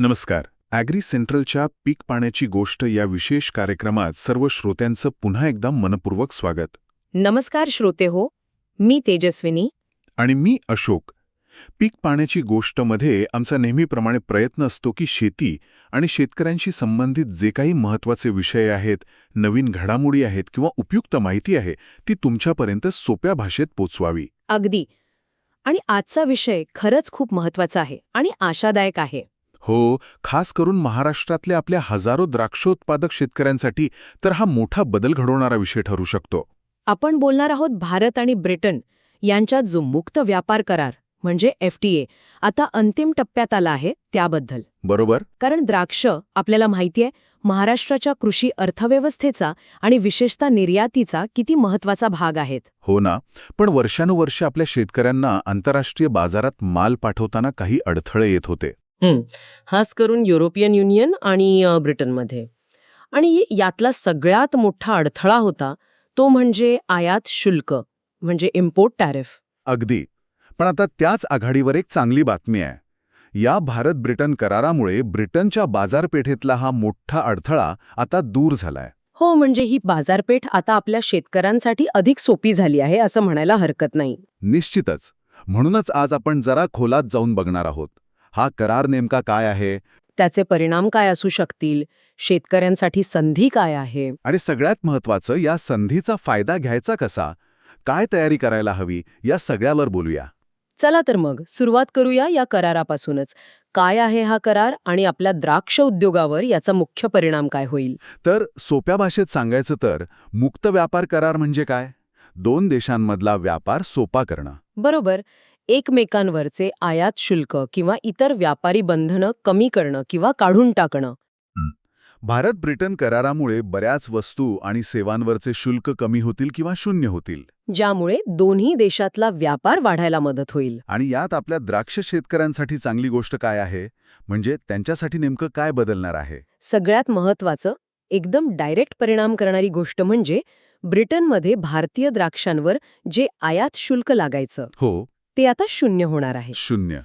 नमस्कार. ॲग्री सेंट्रलच्या पीक पाण्याची गोष्ट या विशेष कार्यक्रमात सर्व श्रोत्यांचं पुन्हा एकदा मनपूर्वक स्वागत. नमस्कार श्रोते हो मी तेजस्विनी. आणि मी अशोक. पीक पाण्याची गोष्टमध्ये आमचा नेहमीप्रमाणे प्रयत्न असतो की शेती आणि शेतकऱ्यांशी संबंधित जे काही महत्त्वाचे विषय आहेत नवीन घडामोडी आहेत किंवा उपयुक्त माहिती आहे ती तुमच्यापर्यंत सोप्या भाषेत पोचवावी. अगदी. आणि आजचा विषय खरंच खूप महत्त्वाचा आहे आणि आशादायक आहे. हो खास करून महाराष्ट्रातल्या आपल्या हजारो द्राक्षोत्पादक शेतकऱ्यांसाठी तर हा मोठा बदल घडवणारा विषय ठरू शकतो. आपण बोलणार आहोत भारत आणि ब्रिटन यांच्यात जो मुक्त व्यापार करार म्हणजे एफटीए आता अंतिम टप्प्यात आला आहे त्याबद्दल. बरोबर. कारण द्राक्ष आपल्याला माहितीये महाराष्ट्राच्या कृषी अर्थव्यवस्थेचा आणि विशेषतः निर्यातीचा किती महत्त्वाचा भाग आहेत. हो ना पण वर्षानुवर्ष आपल्या शेतकऱ्यांना आंतरराष्ट्रीय बाजारात माल पाठवताना काही अडथळे येत होते. खास करून युरोपियन युनियन आणि ब्रिटनमध्ये. आणि यातला सगळ्यात मोठा अडथळा होता तो म्हणजे आयात शुल्क म्हणजे इम्पोर्ट टॅरिफ अगदी. पण आता त्याच आघाडीवर एक चांगली बातमी आहे. या भारत ब्रिटन करारामुळे ब्रिटनच्या बाजारपेठेतला हा मोठा अडथळा आता दूर झालाय. हो म्हणजे ही बाजारपेठ आता आपल्या शेतकऱ्यांसाठी अधिक सोपी झाली आहे असं म्हणायला हरकत नाही. निश्चितच. म्हणूनच आज आपण जरा खोलात जाऊन बघणार आहोत. हा करार नेमका काय आहे? त्याचे परिणाम काय असू शकतील? शेतकऱ्यांसाठी संधी काय आहे? आणि सगळ्यात महत्वाचं या संधीचा फायदा घ्यायचा कसा? काय तयारी करायला हवी? या सगळ्यावर बोलूया. चला तर मग सुरुवात करूया या करारापासूनच. काय आहे हा करार आणि आपल्या द्राक्ष उद्योगावर याचा मुख्य परिणाम काय होईल? तर सोप्या भाषेत सांगायचं तर मुक्त व्यापार करार म्हणजे काय? दोन देशांमधला व्यापार सोपा करणं. बरोबर. एकमेकांवरचे आयात शुल्क किंवा इतर व्यापारी बंधनं कमी करणं किंवा काढून टाकणं. भारत ब्रिटन करारामुळे बऱ्याच वस्तू आणि सेवांवरचे शुल्क कमी होतील किंवा शून्य होतील. ज्यामुळे दोन्ही देशातला व्यापार वाढायला मदत होईल. आणि यात आपल्या द्राक्ष शेतकऱ्यांसाठी चांगली गोष्ट काय आहे? म्हणजे त्यांच्यासाठी नेमकं काय बदलणार आहे? सगळ्यात महत्वाचं एकदम डायरेक्ट परिणाम करणारी गोष्ट म्हणजे ब्रिटनमध्ये भारतीय द्राक्षांवर जे आयात शुल्क लागायचं. हो. ते आता शून्य होणार आहे. शून्य.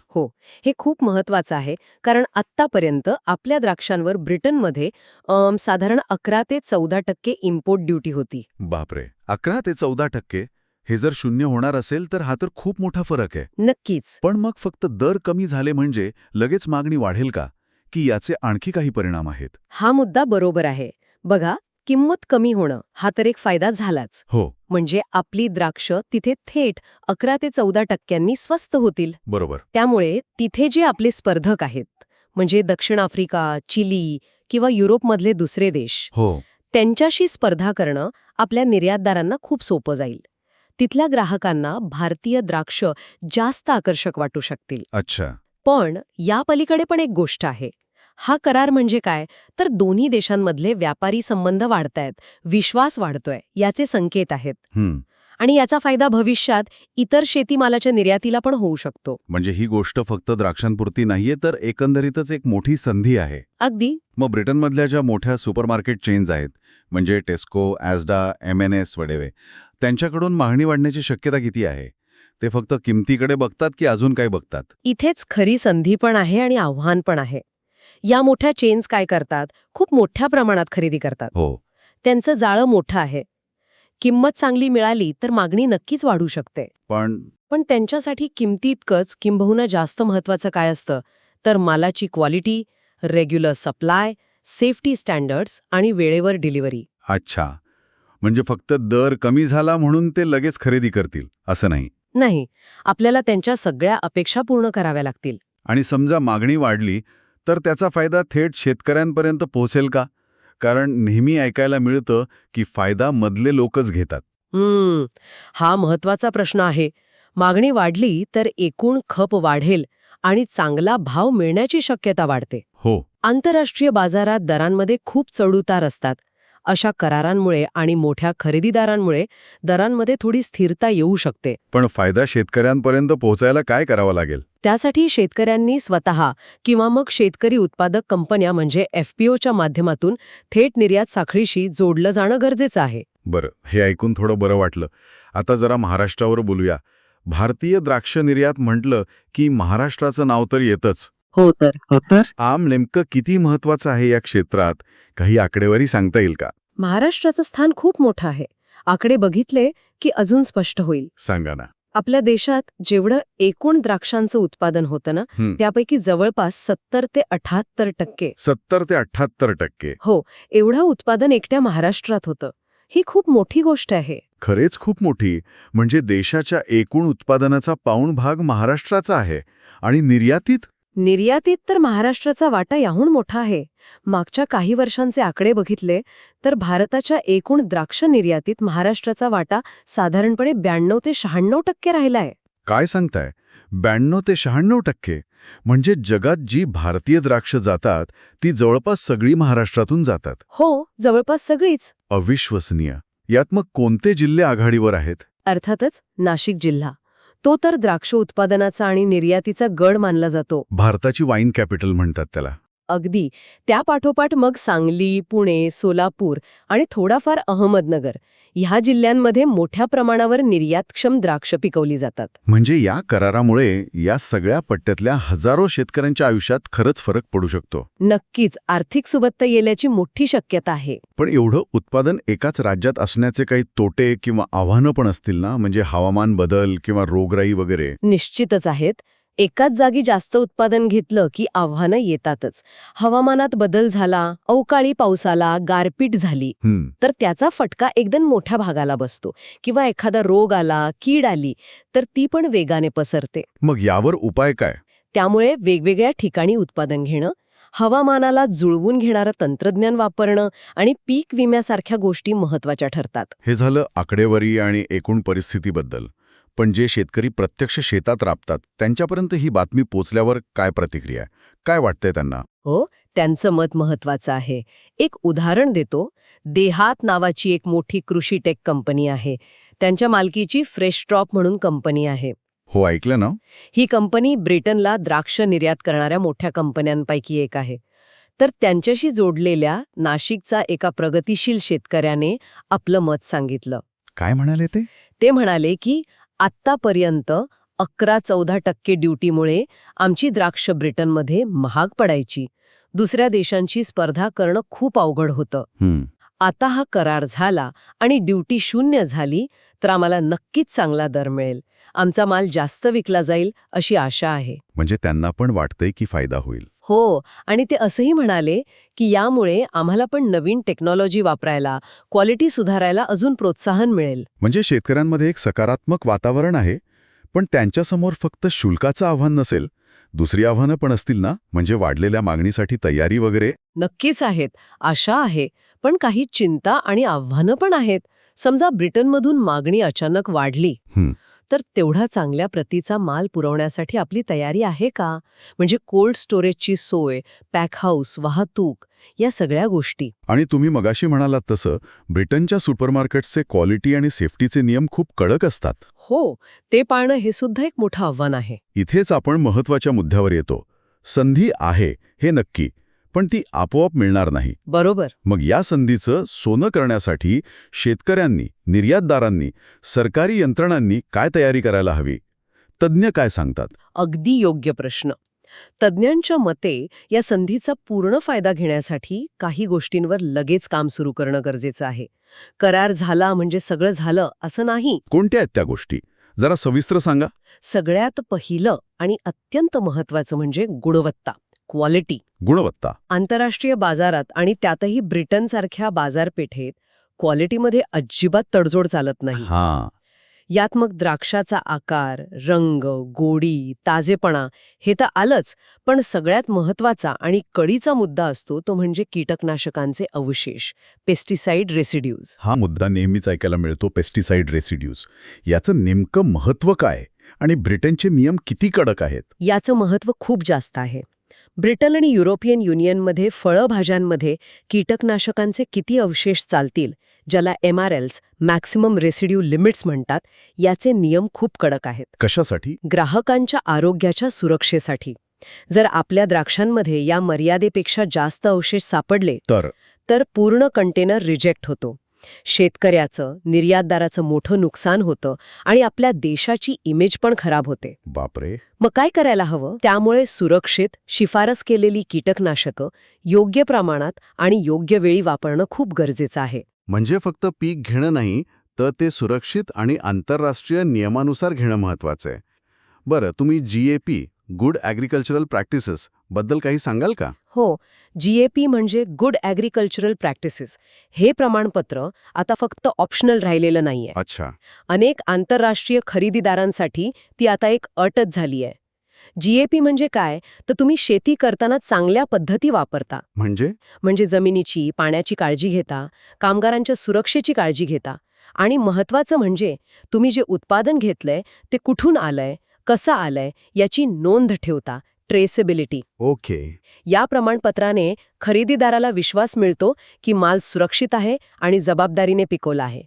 हे खूप महत्वाचं आहे कारण आत्तापर्यंत आपल्या द्राक्षांवर ब्रिटनमध्ये साधारण अकरा ते चौदा टक्के इम्पोर्ट ड्युटी होती. बापरे अकरा ते चौदा टक्के? हे जर शून्य होणार असेल तर हा तर खूप मोठा फरक आहे. नक्कीच. पण मग फक्त दर कमी झाले म्हणजे लगेच मागणी वाढेल का? की याचे आणखी काही परिणाम आहेत? हा मुद्दा बरोबर आहे. बघा किंमत कमी होणं हा तर एक फायदा झालाच. हो. म्हणजे आपली द्राक्ष तिथे थेट अकरा ते चौदा टक्क्यांनी स्वस्त होतील. बरोबर. त्यामुळे तिथे जे आपले स्पर्धक आहेत म्हणजे दक्षिण आफ्रिका चिली किंवा युरोपमधले दुसरे देश हो. त्यांच्याशी स्पर्धा करणं आपल्या निर्यातदारांना खूप सोपं जाईल. तिथल्या ग्राहकांना भारतीय द्राक्ष जास्त आकर्षक वाटू शकतील. अच्छा. पण या पलीकडे पण एक गोष्ट आहे. हा करार म्हणजे काय? तर दोन्ही देशांमधले व्यापारी संबंध वाढतायत. विश्वास वाढतोय याचे संकेत आहेत. आणि याचा फायदा भविष्यात इतर शेतीमालाच्या निर्यातीला पण होऊ शकतो. म्हणजे ही गोष्ट फक्त द्राक्षांपुरती नाहीये तर एकंदरीतच एक मोठी संधी आहे. अगदी. मग ब्रिटनमधल्या ज्या मोठ्या सुपरमार्केट चेन्स आहेत म्हणजे Tesco Asda M N S वडेवे त्यांच्याकडून मागणी वाढण्याची शक्यता किती आहे? ते फक्त किमतीकडे बघतात की अजून काय बघतात? इथेच खरी संधी पण आहे आणि आव्हान पण आहे. या मोठ्या चेन्स काय करतात? खूप मोठ्या प्रमाणात खरेदी करतात. हो. त्यांचं जाळं मोठं आहे. किंमत चांगली मिळाली तर मागणी नक्कीच वाढू शकते. पण पण त्यांच्यासाठी किमतीतकंच किंबहुना जास्त महत्वाचं काय असतं? तर मालाची quality regular supply safety standards आणि वेळेवर डिलिव्हरी अच्छा. म्हणजे फक्त दर कमी झाला म्हणून ते लगेच खरेदी करतील असं नाही. नाही. आपल्याला त्यांच्या सगळ्या अपेक्षा पूर्ण कराव्या लागतील. आणि समजा मागणी वाढली तर त्याचा फायदा थेट शेतकऱ्यांपर्यंत पोहोचेल का? कारण नेहमी ऐकायला मिळतं की फायदा मधले लोकच घेतात. हम्म हा महत्त्वाचा प्रश्न आहे. मागणी वाढली तर एकूण खप वाढेल आणि चांगला भाव मिळण्याची शक्यता वाढते. हो. आंतरराष्ट्रीय बाजारात दरांमध्ये खूप चढउतार असतात. अशा करारांमुळे आणि मोठ्या खरेदीदारांमुळे दरांमध्ये थोडी स्थिरता येऊ शकते. पण फायदा शेतकऱ्यांपर्यंत पोहोचायला काय करावं लागेल? त्यासाठी शेतकऱ्यांनी स्वतः किंवा मग शेतकरी उत्पादक कंपन्या म्हणजे एफपीओच्या माध्यमातून थेट निर्यात साखळीशी जोडलं जाणं गरजेचं आहे. बरं हे ऐकून थोडं बरं वाटलं. आता जरा महाराष्ट्रावर बोलूया. भारतीय द्राक्ष निर्यात म्हटलं की महाराष्ट्राचं नाव तर येतच. हो तर. हो तर? आम नेमकं किती महत्वाचं आहे या क्षेत्रात? काही आकडेवारी सांगता येईल का? महाराष्ट्राचं स्थान खूप मोठं आहे. आकडे बघितले की अजून स्पष्ट होईल. सांगा ना. आपल्या देशात जेवढं एकूण द्राक्षांचं उत्पादन होतं ना हं. त्यापैकी जवळपास सत्तर ते अठ्याहत्तर टक्के. सत्तर ते अठ्याहत्तर टक्के. हो एवढं उत्पादन एकट्या महाराष्ट्रात होतं. ही खूप मोठी गोष्ट आहे. खरेच खूप मोठी. म्हणजे देशाच्या एकूण उत्पादनाचा पाऊण भाग महाराष्ट्राचा आहे. आणि निर्यातीत? निर्यातीत तर महाराष्ट्राचा वाटा याहून मोठा आहे. मागच्या काही वर्षांचे आकडे बघितले तर भारताच्या एकूण द्राक्ष निर्यातीत महाराष्ट्राचा वाटा साधारणपणे ब्याण्णव ते शहाण्णव टक्के राहिलाय. काय सांगताय? ब्याण्णव ते शहाण्णव टक्के? म्हणजे जगात जी भारतीय द्राक्ष जातात ती जवळपास सगळी महाराष्ट्रातून जातात. हो जवळपास सगळीच. अविश्वसनीय. यात मग कोणते जिल्हे आघाडीवर आहेत? अर्थातच नाशिक जिल्हा. तो तर द्राक्ष उत्पादनाचा आणि निर्यातीचा गड मानला जातो. भारताची वाईन कॅपिटल म्हणतात त्याला. अगदी. त्या पाठोपाठ मग सांगली पुणे सोलापूर आणि थोडाफार अहमदनगर ह्या जिल्ह्यांमध्ये मोठ्या प्रमाणावर निर्यातक्षम द्राक्ष पिकवली जातात. म्हणजे या करारामुळे या सगळ्या पट्ट्यातल्या हजारो शेतकऱ्यांच्या आयुष्यात खरंच फरक पडू शकतो. नक्कीच आर्थिक सुबत्ता येण्याची मोठी शक्यता आहे. पण एवढं उत्पादन एकाच राज्यात असण्याचे काही तोटे किंवा आव्हानं पण असतील ना? म्हणजे हवामान बदल किंवा रोगराई वगैरे. निश्चितच आहेत. एकाच जागी जास्त उत्पादन घेतलं की आव्हानं येतातच. हवामानात बदल झाला अवकाळी पाऊस आला गारपीट झाली. तर त्याचा फटका एकदम मोठ्या भागाला बसतो. किंवा एखादा रोग आला कीड आली तर ती पण वेगाने पसरते. मग यावर उपाय काय? त्यामुळे वेगवेगळ्या ठिकाणी उत्पादन घेणं हवामानाला जुळवून घेणारं तंत्रज्ञान वापरणं आणि पीक विम्यासारख्या गोष्टी महत्त्वाच्या ठरतात. हे झालं आकडेवारी आणि एकूण परिस्थितीबद्दल. पण जे शेतकरी प्रत्यक्ष शेतात राबतात त्यांच्यापर्यंत ही बातमी पोचल्यावर काय प्रतिक्रिया? काय वाटतंय त्यांना? हो त्यांचं मत महत्वाचं आहे. एक उदाहरण देतो. देहात नावाची एक मोठी कृषी टेक कंपनी आहे. त्यांच्या मालकीची फ्रेश ड्रॉप म्हणून कंपनी आहे. हो ऐकलं ना? ही कंपनी ब्रिटनला द्राक्ष निर्यात करणाऱ्या मोठ्या कंपन्यांपैकी एक आहे. तर त्यांच्याशी जोडलेल्या नाशिकचा एका प्रगतिशील शेतकऱ्याने आपलं मत सांगितलं. काय म्हणाले ते? ते म्हणाले की आत्तापर्यंत अकरा चौदा टक्के ड्युटीमुळे आमची द्राक्ष ब्रिटनमध्ये महाग पडायची. दुसऱ्या देशांची स्पर्धा करणं खूप अवघड होतं. आता हा करार झाला आणि ड्युटी शून्य झाली तर आम्हाला नक्कीच चांगला दर मिळेल. आमचा माल जास्त विकला जाईल अशी आशा आहे. म्हणजे त्यांना पण वाटतंय की फायदा होईल. हो आणि ते असंही म्हणाले की यामुळे आम्हाला पण नवीन टेक्नॉलॉजी वापरायला क्वालिटी सुधारायला अजून प्रोत्साहन मिळेल. म्हणजे शेतकऱ्यांमध्ये एक सकारात्मक वातावरण आहे पण त्यांच्यासमोर फक्त शुल्काचं आव्हान नसेल दुसरी आव्हानं पण असतील ना? म्हणजे वाढलेल्या मागणीसाठी तयारी वगैरे? नक्कीच आहेत आशा आहे पण काही चिंता आणि आव्हानं पण आहेत. समजा ब्रिटनमधून मागणी अचानक वाढली. तर तेवढा चांगल्या प्रतीचा माल पुरवण्यासाठी आपली तयारी आहे का? म्हणजे कोल्ड स्टोरेजची सोय पॅकहाऊस वाहतूक या सगळ्या गोष्टी. आणि तुम्ही मगाशी म्हणालात तसं ब्रिटनच्या सुपरमार्केट्सचे क्वालिटी आणि सेफ्टीचे नियम खूप कडक असतात. हो ते पाळणं हे सुद्धा एक मोठं आव्हान आहे. इथेच आपण महत्त्वाच्या मुद्द्यावर येतो. संधी आहे हे नक्की. पण ती आपोआप मिळणार नाही. बरोबर. मग या संधीचं सोनं करण्यासाठी शेतकऱ्यांनी निर्यातदारांनी सरकारी यंत्रणांनी काय तयारी करायला हवी? तज्ज्ञ काय सांगतात? अगदी योग्य प्रश्न. तज्ज्ञांच्या मते या संधीचा पूर्ण फायदा घेण्यासाठी काही गोष्टींवर लगेच काम सुरू करणं गरजेचं आहे. करार झाला म्हणजे सगळं झालं असं नाही. कोणत्या आहेत त्या गोष्टी? जरा सविस्तर सांगा. सगळ्यात पहिलं आणि अत्यंत महत्वाचं म्हणजे गुणवत्ता. क्वालिटी. गुणवत्ता. आंतरराष्ट्रीय बाजारात आणि त्यातही ब्रिटनसारख्या बाजारपेठेत क्वालिटीमध्ये अजिबात तडजोड चालत नाही. हा. यात मग द्राक्षाचा आकार रंग गोडी ताजेपणा हे तर आलंच पण सगळ्यात महत्त्वाचा आणि कळीचा मुद्दा असतो तो म्हणजे कीटकनाशकांचे अवशेष पेस्टिसाइड रेसिड्यूज. हा मुद्दा नेहमीच ऐकायला मिळतो पेस्टिसाइड रेसिड्यूज. याचं नेमकं महत्त्व काय? आणि ब्रिटनचे नियम किती कडक आहेत? याचं महत्त्व खूप जास्त आहे. ब्रिटन आणि युरोपियन युनियनमध्ये फळभाज्यांमध्ये कीटकनाशकांचे किती अवशेष चालतील ज्याला M R Ls maximum residue limits म्हणतात याचे नियम खूप कडक आहेत. कशासाठी? ग्राहकांच्या आरोग्याच्या सुरक्षेसाठी. जर आपल्या द्राक्षांमध्ये या मर्यादेपेक्षा जास्त अवशेष सापडले तर? तर पूर्ण कंटेनर रिजेक्ट होतो. शेतकऱ्याचं निर्यातदाराचं मोठं नुकसान होतं आणि आपल्या देशाची इमेज पण खराब होते. बापरे. मग काय करायला हवं? त्यामुळे सुरक्षित शिफारस केलेली कीटकनाशकं योग्य प्रमाणात आणि योग्य वेळी वापरणं खूप गरजेचं आहे. म्हणजे फक्त पीक घेणं नाही तर ते सुरक्षित आणि आंतरराष्ट्रीय नियमानुसार घेणं महत्वाचं आहे. बरं तुम्ही जी गुड ॲग्रिकल्चरल प्रॅक्टिसेस बद्दल काही सांगाल का? हो जीएपी म्हणजे गुड ॲग्रिकल्चरल प्रॅक्टिसेस हे प्रमाणपत्र आता फक्त ऑप्शनल राहिलेलं नाहीये. अच्छा. अनेक आंतरराष्ट्रीय खरेदीदारांसाठी ती आता एक अटच झाली आहे. जीएपी म्हणजे काय? तर तुम्ही शेती करताना चांगल्या पद्धती वापरता. म्हणजे? म्हणजे जमिनीची पाण्याची काळजी घेता कामगारांच्या सुरक्षेची काळजी घेता. आणि महत्वाचं म्हणजे तुम्ही जे उत्पादन घेतलंय ते कुठून आलंय कसं आलंय याची नोंद ठेवता. ट्रेसेबिलिटी. ओके. या प्रमाणपत्राने खरेदीदाराला विश्वास मिळतो की माल सुरक्षित आहे आणि जबाबदारीने पिकवला आहे.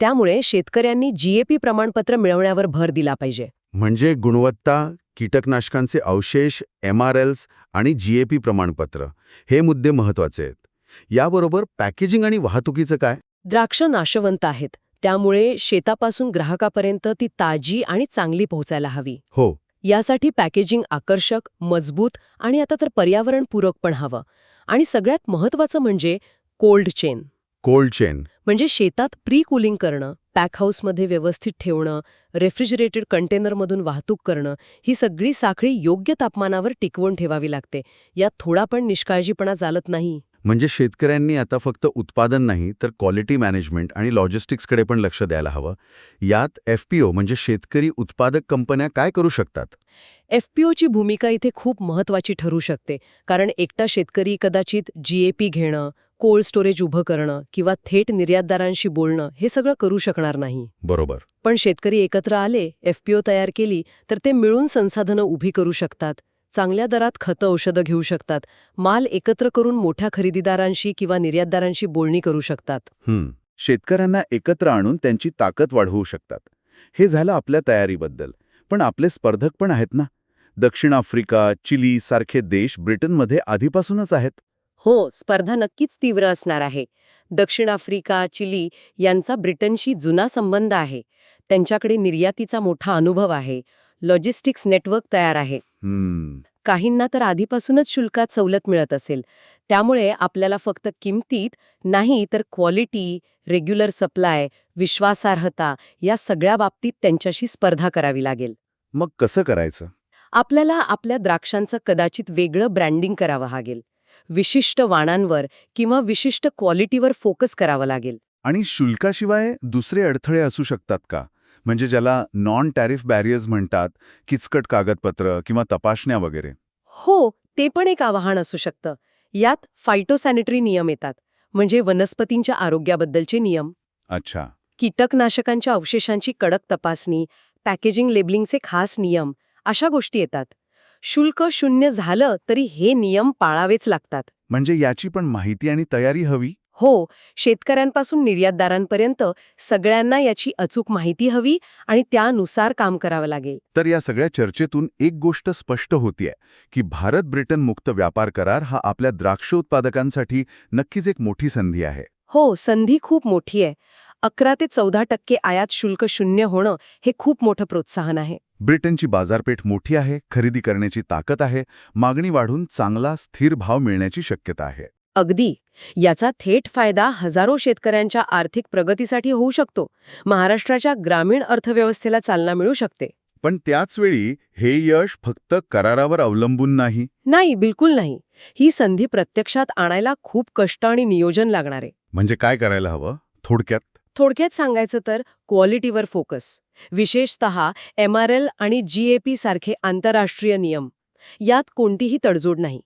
त्यामुळे शेतकऱ्यांनी जीएपी प्रमाणपत्र मिळवण्यावर भर दिला पाहिजे. म्हणजे गुणवत्ता कीटकनाशकांचे अवशेष एम आर एल्स आणि जी ए पी प्रमाणपत्र हे मुद्दे महत्त्वाचे आहेत. याबरोबर पॅकेजिंग आणि वाहतुकीचं काय? द्राक्ष नाशवंत आहेत. त्यामुळे शेतापासून ग्राहकापर्यंत ती ताजी आणि चांगली पोहोचायला हवी. हो. यासाठी पॅकेजिंग आकर्षक मजबूत आणि आता तर पर्यावरणपूरक पण हवं. आणि सगळ्यात महत्वाचं म्हणजे कोल्ड चेन कोल्ड चेन म्हणजे शेतात प्री कुलिंग करणं पॅक हाऊसमध्ये व्यवस्थित ठेवणं रेफ्रिजरेटेड कंटेनरमधून वाहतूक करणं ही सगळी साखळी योग्य तापमानावर टिकवून ठेवावी लागते. यात थोडा पण निष्काळजीपणा चालत नाही. म्हणजे शेतकऱ्यांनी आता फक्त उत्पादन नाही तर क्वालिटी मॅनेजमेंट आणि लॉजिस्टिक्सकडे पण लक्ष द्यायला हवं. यात एफ पी ओ म्हणजे शेतकरी उत्पादक कंपन्या काय करू शकतात? एफपीओची भूमिका इथे खूप महत्वाची ठरू शकते. कारण एकटा शेतकरी कदाचित जीएपी घेणं कोल्ड स्टोरेज उभं करणं किंवा थेट निर्यातदारांशी बोलणं हे सगळं करू शकणार नाही. बरोबर. पण शेतकरी एकत्र आले एफपीओ तयार केली तर ते मिळून संसाधनं उभी करू शकतात. चांगल्या दरात खतं औषधं घेऊ शकतात. माल एकत्र करून मोठ्या खरेदीदारांशी किंवा निर्यातदारांशी बोलणी करू शकतात. शेतकऱ्यांना एकत्र आणून त्यांची ताकद वाढवू शकतात. हे झालं आपल्या तयारीबद्दल. पण आपले स्पर्धक पण आहेत ना? दक्षिण आफ्रिका चिली सारखे देश ब्रिटनमध्ये आधीपासूनच आहेत. हो स्पर्धा नक्कीच तीव्र असणार आहे. दक्षिण आफ्रिका चिली यांचा ब्रिटनशी जुना संबंध आहे. त्यांच्याकडे निर्यातीचा मोठा अनुभव आहे. लॉजिस्टिक्स नेटवर्क तयार आहे. काहींना तर आधीपासूनच शुल्कात सवलत मिळत असेल. त्यामुळे आपल्याला फक्त किमतीत नाही तर क्वालिटी रेग्युलर सप्लाय विश्वासार्हता या सगळ्या बाबतीत त्यांच्याशी स्पर्धा करावी लागेल. मग कसं करायचं? आपल्याला आपल्या द्राक्षांचं कदाचित वेगळं ब्रँडिंग करावं लागेल. विशिष्ट वाणांवर किंवा विशिष्ट क्वालिटीवर फोकस करावं लागेल. आणि शुल्काशिवाय दुसरे अडथळे असू शकतात का? म्हणजे ज्याला नॉन टॅरिफ बॅरियर्स म्हणतात किचकट कागदपत्र किंवा तपासण्या वगैरे. हो ते पण एक आव्हान असू शकतं. यात फायटोसॅनिटरी नियम येतात म्हणजे वनस्पतींच्या आरोग्याबद्दलचे नियम. अच्छा. कीटकनाशकांच्या अवशेषांची कडक तपासणी पॅकेजिंग लेबलिंगचे खास नियम अशा गोष्टी येतात. शुल्क शून्य झालं तरी हे नियम पाळावेच लागतात. म्हणजे याची पण माहिती आणि तयारी हवी? हो शेतकऱ्यांपासून निर्यातदारांपर्यंत सगळ्यांना याची अचूक माहिती हवी आणि त्यानुसार काम करावं लागेल. तर या सगळ्या चर्चेतून एक गोष्ट स्पष्ट होतीये की भारत ब्रिटन मुक्त व्यापार करार हा आपल्या द्राक्ष उत्पादकांसाठी नक्कीच एक मोठी संधी आहे. हो संधी खूप मोठी आहे अकरा ते चौदा टक्के आयात शुल्क शून्य होणं हे खूप मोठं प्रोत्साहन आहे. ब्रिटनची बाजारपेठ मोठी आहे खरेदी करण्याची ताकद आहे मागणी वाढून चांगला स्थिर भाव मिळण्याची शक्यता आहे. अगदी. याचा थेट फायदा हजारो शेतकऱ्यांच्या आर्थिक प्रगतीसाठी होऊ शकतो. महाराष्ट्राच्या ग्रामीण अर्थव्यवस्थेला चालना मिळू शकते. पण त्याचवेळी हे यश फक्त करारावर अवलंबून नाही? नाही बिलकुल नाही. ही संधी प्रत्यक्षात आणायला खूप कष्ट आणि नियोजन लागणार. आहे म्हणजे काय करायला हवं? थोडक्यात? थोडक्यात सांगायचं तर क्वालिटीवर फोकस. विशेषत एम आर एल आणि जीएपी सारखे आंतरराष्ट्रीय नियम. यात कोणतीही तडजोड नाही.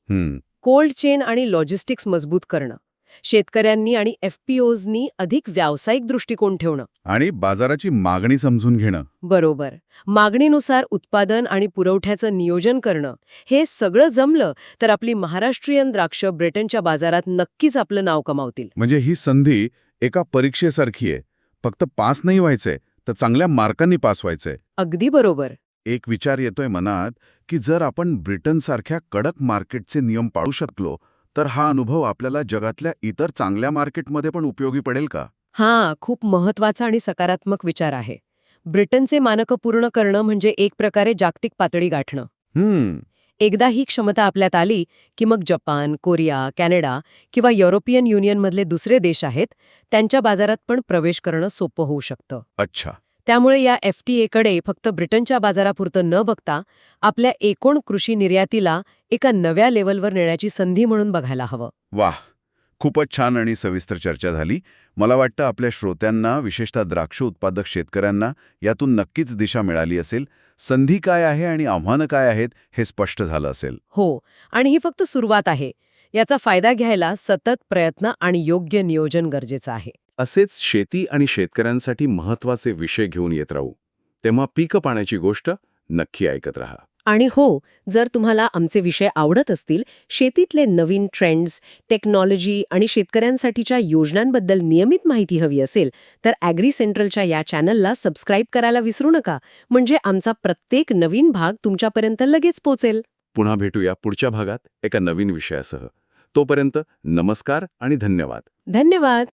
कोल्ड चेन आणि लॉजिस्टिक्स मजबूत करणं शेतकऱ्यांनी आणि एफपीओजनी अधिक व्यावसायिक दृष्टिकोन ठेवणं. आणि बाजाराची मागणी समजून घेणं. बरोबर. मागणीनुसार उत्पादन आणि पुरवठ्याचं नियोजन करणं हे सगळं जमलं तर आपली महाराष्ट्रीयन द्राक्ष ब्रिटनच्या बाजारात नक्कीच आपलं नाव कमावतील. म्हणजे ही संधी एका परीक्षेसारखी आहे. फक्त पास नाही व्हायचंय तर चांगल्या मार्कांनी पास व्हायचंय. अगदी बरोबर. एक विचार येतोय मनात की जर आपण ब्रिटनसारख्या कडक मार्केटचे नियम पाळू शकलो तर हा अनुभव आपल्याला जगातल्या इतर चांगल्या मार्केटमध्ये पण उपयोगी पडेल का? हां खूप महत्त्वाचा आणि सकारात्मक विचार आहे. ब्रिटनचे मानकं पूर्ण करणं म्हणजे एक प्रकारे जागतिक पातळी गाठणं. हम्म. एकदा ही क्षमता आपल्यात आली की मग जपान कोरिया कॅनडा किंवा युरोपियन युनियनमधले दुसरे देश आहेत त्यांच्या बाजारात पण प्रवेश करणं सोपं होऊ शकतं. अच्छा. त्यामुळे या एफ टी एकडे फक्त ब्रिटनच्या बाजारापुरतं न बघता आपल्या एकूण कृषी निर्यातीला एका नव्या लेवलवर नेण्याची संधी म्हणून बघायला हवं. वाह! खूपच छान आणि सविस्तर चर्चा झाली. मला वाटतं आपल्या श्रोत्यांना विशेषतः द्राक्ष उत्पादक शेतकऱ्यांना यातून नक्कीच दिशा मिळाली असेल. संधी काय आहे आणि आव्हानं काय आहेत हे स्पष्ट झालं असेल. हो आणि ही फक्त सुरुवात आहे. याचा फायदा घ्यायला सतत प्रयत्न आणि योग्य नियोजन गरजेचं आहे. असेच शेती आणि शेतकऱ्यांसाठी महत्त्वाचे विषय घेऊन येत राहू. तेव्हा पीक पाण्याची गोष्ट नक्की ऐकत राहा. आणि हो जर तुम्हाला आमचे विषय आवडत असतील शेतीतले नवीन ट्रेंड्स टेक्नॉलॉजी आणि शेतकऱ्यांसाठीच्या योजनांबद्दल नियमित माहिती हवी असेल तर ॲग्री सेंट्रलच्या या चॅनलला सबस्क्राईब करायला विसरू नका. म्हणजे आमचा प्रत्येक नवीन भाग तुमच्यापर्यंत लगेच पोचेल. पुन्हा भेटूया पुढच्या भागात एका नवीन विषयासह. तोपर्यंत नमस्कार आणि धन्यवाद. धन्यवाद!